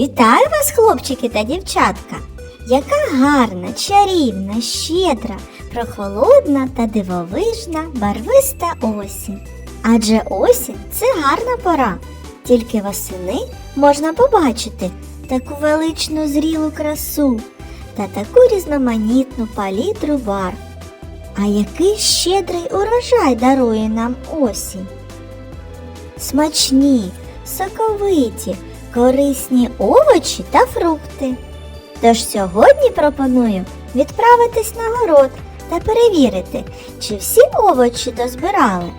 Вітаю вас, хлопчики та дівчатка! Яка гарна, чарівна, щедра, прохолодна та дивовижна барвиста осінь. Адже осінь це гарна пора. Тільки восени можна побачити таку величну зрілу красу та таку різноманітну палітру барв. А який щедрий урожай дарує нам осінь? Смачні, соковиті, корисні овочі та фрукти. Тож сьогодні пропоную відправитись на город та перевірити, чи всі овочі дозбирали.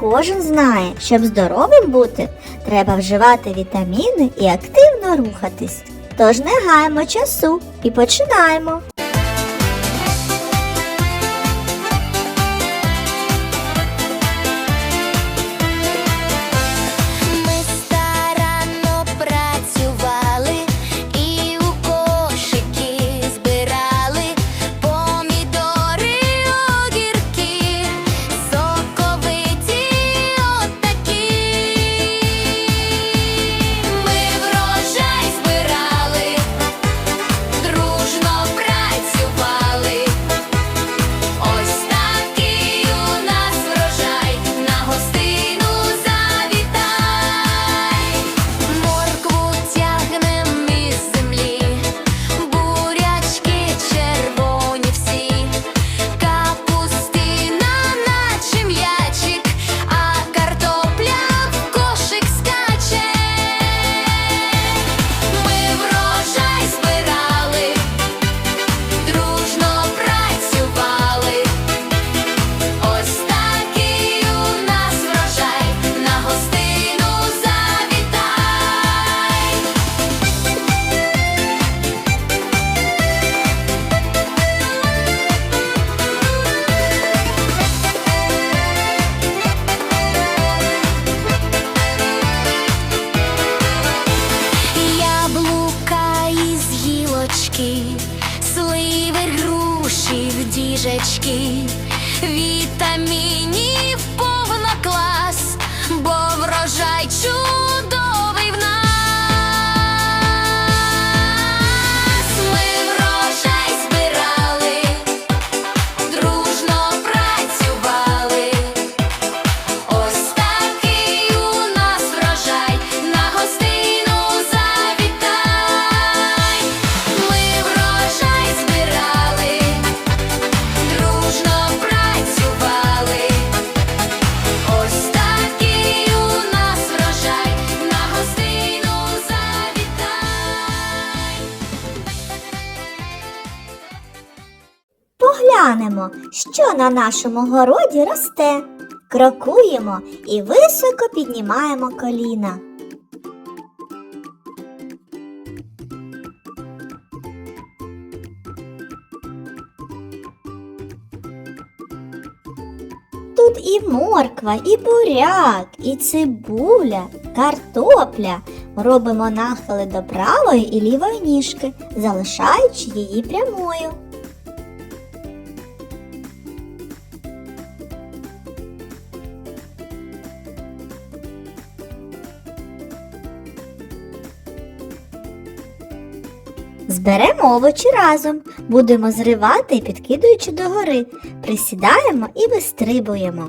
Кожен знає, щоб здоровим бути, треба вживати вітаміни і активно рухатись. Тож не гаємо часу і починаємо. Поглянемо, що на нашому городі росте. Крокуємо і високо піднімаємо коліна. Тут і морква, і буряк, і цибуля, картопля. Робимо нахили до правої і лівої ніжки, залишаючи її прямою. Зберемо овочі разом, будемо зривати, підкидуючи догори, присідаємо і вистрибуємо.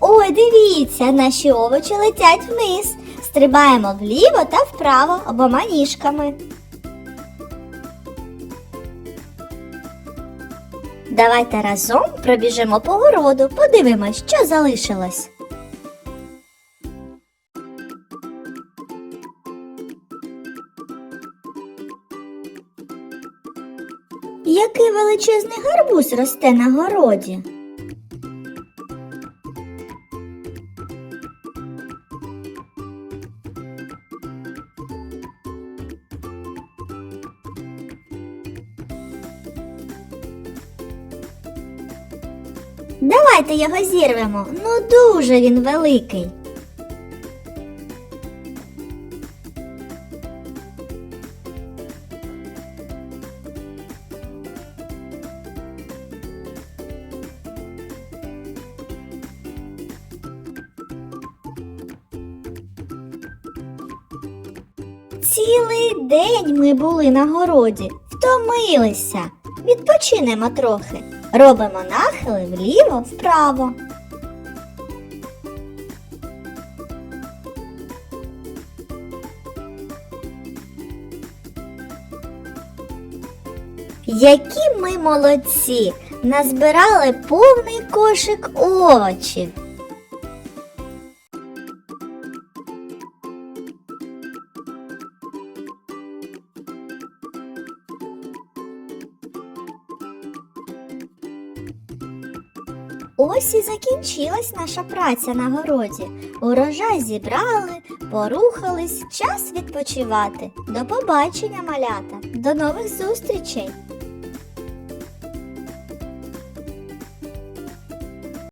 Ой, дивіться, наші овочі летять вниз. Стрибаємо вліво та вправо обома ніжками. Давайте разом пробіжимо по городу, подивимось, що залишилось. Який величезний гарбуз росте на городі. Давайте його зірвемо. Ну дуже він великий. Цілий день ми були на городі, втомилися. Відпочинемо трохи. Робимо нахили вліво, вправо. Які ми молодці! Назбирали повний кошик овочів. Ось і закінчилась наша праця на городі. Урожай зібрали, порухались, час відпочивати. До побачення, малята, до нових зустрічей!